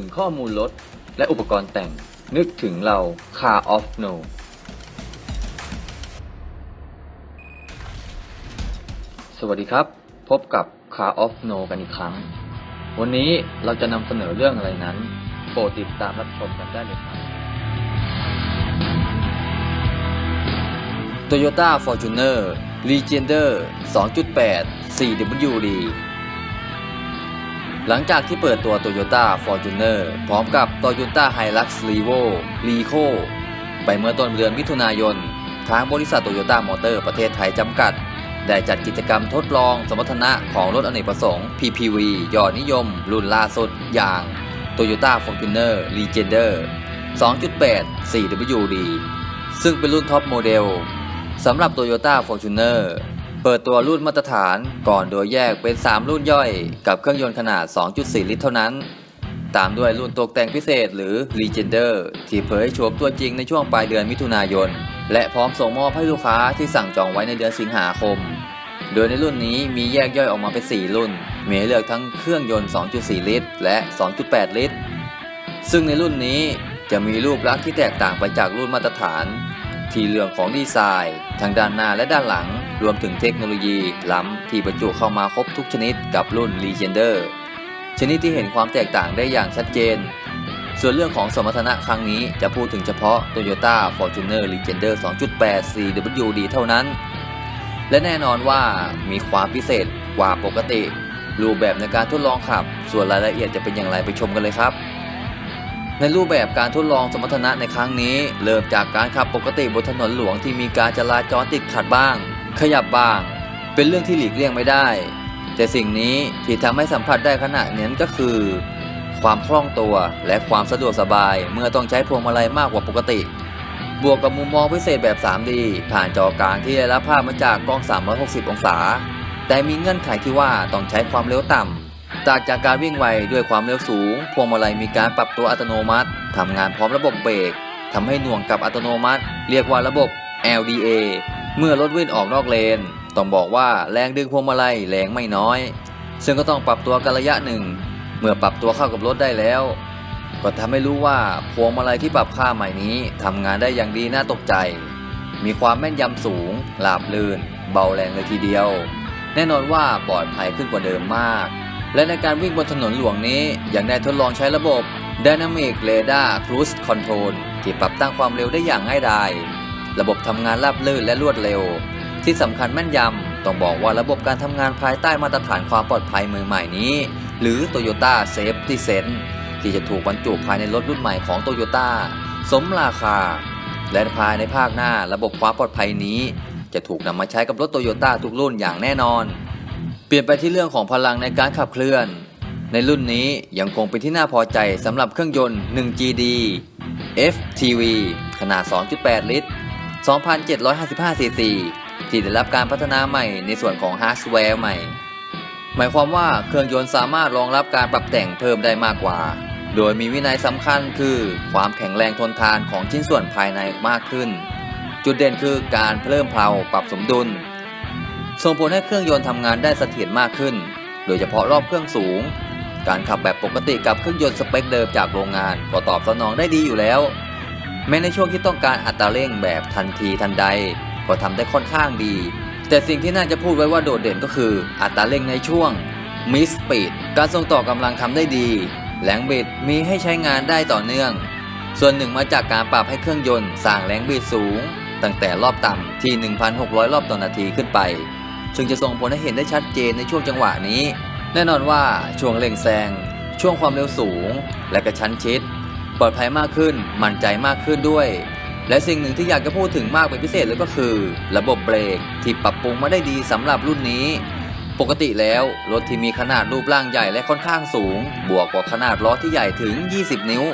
ถึงข้อมูลรถและอุปกรณ์แต่ง นึกถึงเรา Car of No สวัสดีครับ พบกับ Car of No กันอีกครั้ง วันนี้เราจะนำเสนอเรื่องอะไรนั้น โปรดติดตามรับชมกันได้เลยครับ Toyota Fortuner Legender 2.8 4WD หลังจากที่เปิดตัว Toyota Fortuner พร้อมกับ Toyota Hilux Revo Rico ไปเมื่อต้นเดือนมิถุนายน ทางบริษัท Toyota Motor ประเทศไทยจำกัด ได้จัดกิจกรรมทดลองสมรรถนะของรถอเนกประสงค์ PPV ยอดนิยม รุ่นล่าสุดอย่าง Toyota Fortuner Legender 2.8 4WD ซึ่งเป็นรุ่นท็อปโมเดลสำหรับ Toyota Fortuner เปิดตัวรุ่นมาตรฐานก่อนโดยแยกเป็น 3 รุ่นย่อย กับเครื่องยนต์ขนาด 2.4 ลิตรเท่านั้น ตามด้วยรุ่นตกแต่งพิเศษหรือ Legender ที่เผยโฉมตัวจริงในช่วงปลายเดือนมิถุนายน และพร้อมส่งมอบให้ลูกค้าที่สั่งจองไว้ในเดือนสิงหาคม โดยในรุ่นนี้มีแยกย่อยออกมาเป็น 4 รุ่น มีให้เลือกทั้งเครื่องยนต์ 2.4 ลิตร และ 2.8 ลิตร ซึ่งในรุ่นนี้จะมีรูปลักษณ์ที่แตกต่างไปจากรุ่นมาตรฐาน ที่เรื่องของดีไซน์ทั้งด้านหน้าและด้านหลัง รวมถึงเทคโนโลยีล้ำที่บรรจุเข้ามาครบทุกชนิดกับรุ่น Legender ชนิดที่เห็นความแตกต่างได้อย่างชัดเจน ส่วนเรื่องของสมรรถนะครั้งนี้จะพูดถึงเฉพาะ Toyota Fortuner Legender 2.8 4WD เท่านั้น และแน่นอนว่ามีความพิเศษกว่าปกติ รูปแบบในการทดลองขับ ส่วนรายละเอียดจะเป็นอย่างไรไปชมกันเลยครับในรูปแบบการทดลองสมรรถนะในครั้งนี้ เริ่มจากการขับปกติบนถนนหลวงที่มีการจราจรติดขัดบ้าง ขยับบ้าง เป็นเรื่องที่หลีกเลี่ยงไม่ได้ แต่สิ่งนี้ที่ทำให้สัมผัสได้ขณะนี้นก็คือ ความคล่องตัวและความสะดวกสบายเมื่อต้องใช้พวงมาลัยมากกว่าปกติ บวกกับมุมมองพิเศษแบบ 3D ผ่านจอกลางที่ได้รับภาพมาจากกล้อง 360 องศา แต่มีเงื่อนไขที่ว่าต้องใช้ความเร็วต่ำต่างจากการวิ่งไวด้วยความเร็วสูง พวงมาลัยมีการปรับตัวอัตโนมัติทำงานพร้อมระบบเบรกทำให้หน่วงกับอัตโนมัติ เรียกว่าระบบ LDA เมื่อรถวิ่งออกนอกเลน ต้องบอกว่าแรงดึงพวงมาลัยแรงไม่น้อย ซึ่งก็ต้องปรับตัวกันระยะหนึ่ง เมื่อปรับตัวเข้ากับรถได้แล้ว ก็ทำให้รู้ว่าพวงมาลัยที่ปรับค่าใหม่นี้ทำงานได้อย่างดีน่าตกใจ มีความแม่นยำสูงหลาบลื่น เบาแรงเลยทีเดียว แน่นอนว่าปลอดภัยขึ้นกว่าเดิมมาก และในการวิ่งบนถนนหลวงนี้ยังได้ทดลองใช้ระบบ Dynamic Radar Cruise Control ที่ปรับตั้งความเร็วได้อย่างง่ายดาย ระบบทำงานราบรื่นและรวดเร็ว ที่สำคัญแม่นยำต้องบอกว่าระบบการทำงานภายใต้มาตรฐานความปลอดภัยมือใหม่นี้ หรือ Toyota Safety Sense ที่จะถูกบรรจุภายในรถรุ่นใหม่ของ Toyota สมราคา และภายในภาคหน้าระบบความปลอดภัยนี้ จะถูกนำมาใช้กับรถ Toyota ทุกรุ่นอย่างแน่นอน เปลี่ยนไปที่เรื่องของพลังในการขับเคลื่อน ในรุ่นนี้ยังคงเป็นที่น่าพอใจสำหรับเครื่องยนต์ 1GD FTV ขนาด 2.8 ลิตร 2,755 cc ที่ได้รับการพัฒนาใหม่ในส่วนของฮาร์ดแวร์ใหม่ หมายความว่าเครื่องยนต์สามารถรองรับการปรับแต่งเพิ่มได้มากกว่า โดยมีวินัยสำคัญคือความแข็งแรงทนทานของชิ้นส่วนภายในมากขึ้น จุดเด่นคือการเพิ่มเพลาปรับสมดุล ส่งผลให้เครื่องยนต์ทำงานได้เสถียรมากขึ้น โดยเฉพาะรอบเครื่องสูง การขับแบบปกติกับเครื่องยนต์สเปคเดิมจากโรงงานก็ตอบสนองได้ดีอยู่แล้ว แม้ในช่วงที่ต้องการอัตราเร่งแบบทันทีทันใด ก็ทำได้ค่อนข้างดี แต่สิ่งที่น่าจะพูดไว้ว่าโดดเด่นก็คืออัตราเร่งในช่วงมิสปีดการส่งต่อกำลังทำได้ดี แรงบิดมีให้ใช้งานได้ต่อเนื่อง ส่วนหนึ่งมาจากการปรับให้เครื่องยนต์สร้างแรงบิดสูง ตั้งแต่รอบต่ำที่ 1,600 รอบต่อนาทีขึ้นไป ซึ่งจะส่งผลให้เห็นได้ชัดเจนในช่วงจังหวะนี้ แน่นอนว่าช่วงเร่งแซงช่วงความเร็วสูง และกระชั้นชิด ปลอดภัยมากขึ้น มั่นใจมากขึ้นด้วย และสิ่งหนึ่งที่อยากจะพูดถึงมากเป็นพิเศษเลยก็คือ ระบบเบรกที่ปรับปรุงมาได้ดีสำหรับรุ่นนี้ ปกติแล้วรถที่มีขนาดรูปร่างใหญ่และค่อนข้างสูง บวกกว่าขนาดล้อที่ใหญ่ถึง 20 นิ้ว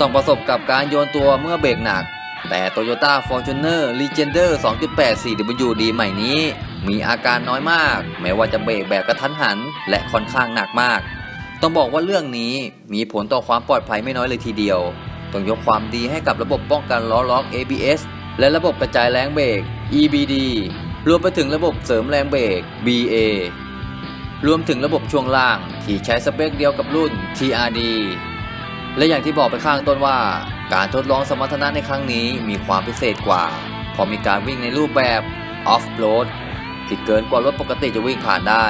ต้องประสบกับการโยนตัวเมื่อเบรกหนักแต่ Toyota Fortuner Legender 2.8 4WD ใหม่นี้ มีอาการน้อยมาก แม้ว่าจะเบรกแบบกระทันหัน และค่อนข้างหนักมาก ต้องบอกว่าเรื่องนี้มีผลต่อความปลอดภัยไม่น้อยเลยทีเดียว ต้องยกความดีให้กับระบบป้องกันล้อล็อก ABS และระบบกระจายแรงเบรก EBD รวมไปถึงระบบเสริมแรงเบรก BA รวมถึงระบบช่วงล่างที่ใช้สเปคเดียวกับรุ่น TRD และอย่างที่บอกไปข้างต้นว่า การทดลองสมรรถนะในครั้งนี้มีความพิเศษกว่าเพราะมีการวิ่งในรูปแบบออฟโรดที่เกินกว่ารถปกติจะวิ่งผ่านได้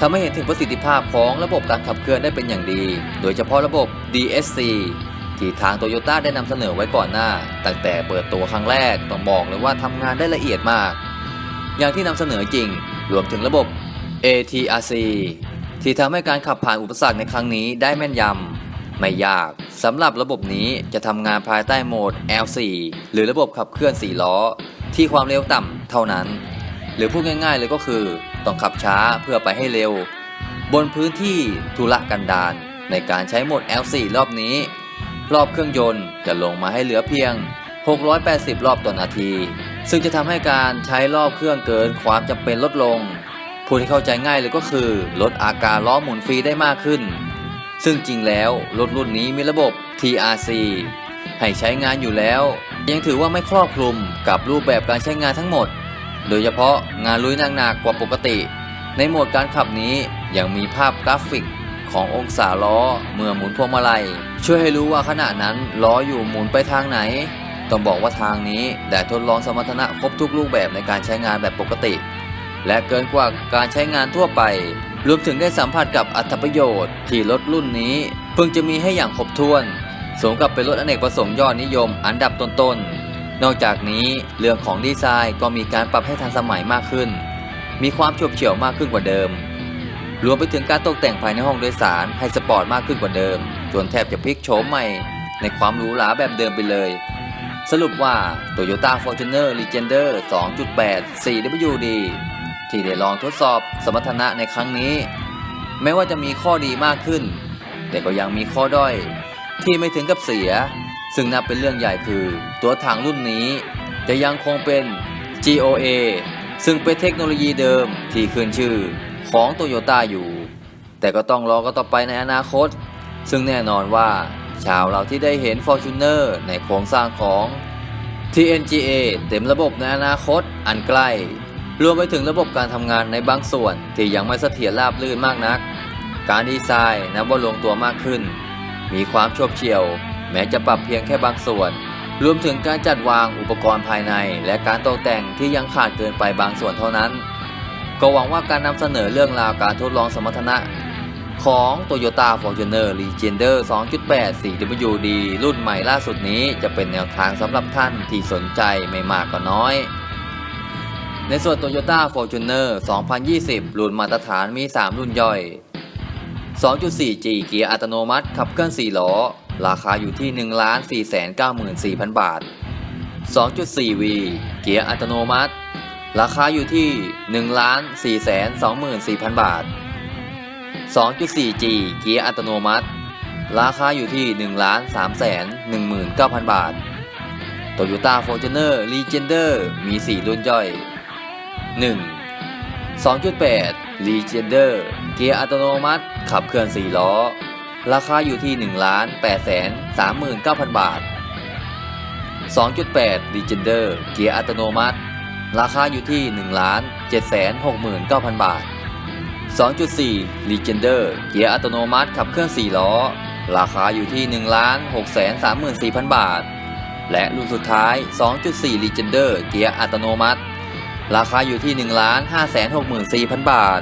ทำให้เห็นถึงประสิทธิภาพของระบบการขับเคลื่อนได้เป็นอย่างดี โดยเฉพาะระบบ DSC ที่ทางโตโยต้าได้นำเสนอไว้ก่อนหน้า ตั้งแต่เปิดตัวครั้งแรกต้องบอกเลยว่าทำงานได้ละเอียดมาก อย่างที่นำเสนอจริง รวมถึงระบบ ATRC ที่ทำให้การขับผ่านอุปสรรคในครั้งนี้ได้แม่นยำไม่ยากสำหรับระบบนี้จะทำงานภายใต้โหมด L4 หรือระบบขับเคลื่อน4ล้อ ที่ความเร็วต่ำเท่านั้น หรือพูดง่ายๆเลยก็คือ ต้องขับช้าเพื่อไปให้เร็ว บนพื้นที่ทุรกันดารในการใช้โหมด L4 รอบนี้ รอบเครื่องยนต์จะลงมาให้เหลือเพียง 680 รอบต่อนาที ซึ่งจะทำให้การใช้รอบเครื่องเกินความจำเป็นลดลงพูดที่เข้าใจง่ายเลยก็คือลดอาการล้อหมุนฟรีได้มากขึ้น ซึ่งจริงแล้วรถรุ่นนี้มีระบบ TRC ให้ใช้งานอยู่แล้ว ยังถือว่าไม่ครอบคลุมกับรูปแบบการใช้งานทั้งหมด โดยเฉพาะงานลุยหนักๆกว่าปกติ ในโหมดการขับนี้ยังมีภาพกราฟิกขององศาล้อเมื่อหมุนพวงมาลัย ช่วยให้รู้ว่าขณะนั้นล้ออยู่หมุนไปทางไหน ต้องบอกว่าทางนี้ได้ทดลองสมรรถนะครบทุกรูปแบบในการใช้งานแบบปกติ และเกินกว่าการใช้งานทั่วไป รวมถึงได้สัมผัสกับอัตประโยชน์ ที่รถรุ่นนี้ เพิ่งจะมีให้อย่างครบถ้วน สมกับเป็นรถอเนกประสงค์ยอดนิยม อันดับต้นๆ นอกจากนี้เรื่องของดีไซน์ก็มีการปรับให้ทันสมัยมากขึ้น มีความฉบเฉี่ยวมากขึ้นกว่าเดิม รวมไปถึงการตกแต่งภายในห้องโดยสารให้สปอร์ตมากขึ้นกว่าเดิม จนแทบจะพลิกโฉมใหม่ในความหรูหราแบบเดิมไปเลย สรุปว่า Toyota Fortuner Legender 2.8 4WD ที่ได้ลองทดสอบสมรรถนะในครั้งนี้ แม้ว่าจะมีข้อดีมากขึ้น แต่ก็ยังมีข้อด้อยที่ไม่ถึงกับเสีย ซึ่งนับเป็นเรื่องใหญ่คือตัวถังรุ่นนี้จะยังคงเป็น GOA ซึ่งเป็นเทคโนโลยีเดิมที่ขึ้นชื่อของโตโยต้าอยู่ แต่ก็ต้องรอกันต่อไปในอนาคต ซึ่งแน่นอนว่าชาวเราที่ได้เห็น Fortuner ในโครงสร้างของ TNGA เต็มระบบในอนาคตอันใกล้ รวมไปถึงระบบการทำงานในบางส่วนที่ยังไม่เสถียรราบรื่นมากนัก การดีไซน์นับว่าลงตัวมากขึ้น มีความโฉบเฉี่ยว แม้จะปรับเพียงแค่บางส่วน รวมถึงการจัดวางอุปกรณ์ภายใน และการตกแต่งที่ยังขาดเกินไปบางส่วนเท่านั้น ก็หวังว่าการนำเสนอเรื่องราวการทดลองสมรรถนะของ Toyota Fortuner Legender 2.8 4WD รุ่นใหม่ล่าสุดนี้จะเป็นแนวทางสำหรับท่านที่สนใจไม่มากก็น้อย ในส่วน Toyota Fortuner 2020 รุ่นมาตรฐานมี 3 รุ่นย่อย 2.4G เกียร์อัตโนมัติขับเคลื่อน4ล้อ ราคาอยู่ที่ 1,494,000 บาท 2.4V เกียร์อัตโนมัติ ราคาอยู่ที่ 1,424,000 บาท 2.4G เกียร์อัตโนมัติ ราคาอยู่ที่ 1,319,000 บาท Toyota Fortuner Legender มี 4 รุ่นย่อย 1. 2.8 Legender เกียร์อัตโนมัติ ขับเคลื่อน 4 ล้อ ราคาอยู่ที่ 1,839,000 บาท 2.8 Legender เกียร์อัตโนมัติ ราคาอยู่ที่ 1,769,000 บาท 2.4 Legender เกียร์อัตโนมัติขับเคลื่อน4ล้อ ราคาอยู่ที่ 1,634,000 บาท และรุ่นสุดท้าย 2.4 Legender เกียร์อัตโนมัติ ราคาอยู่ที่ 1,564,000 บาท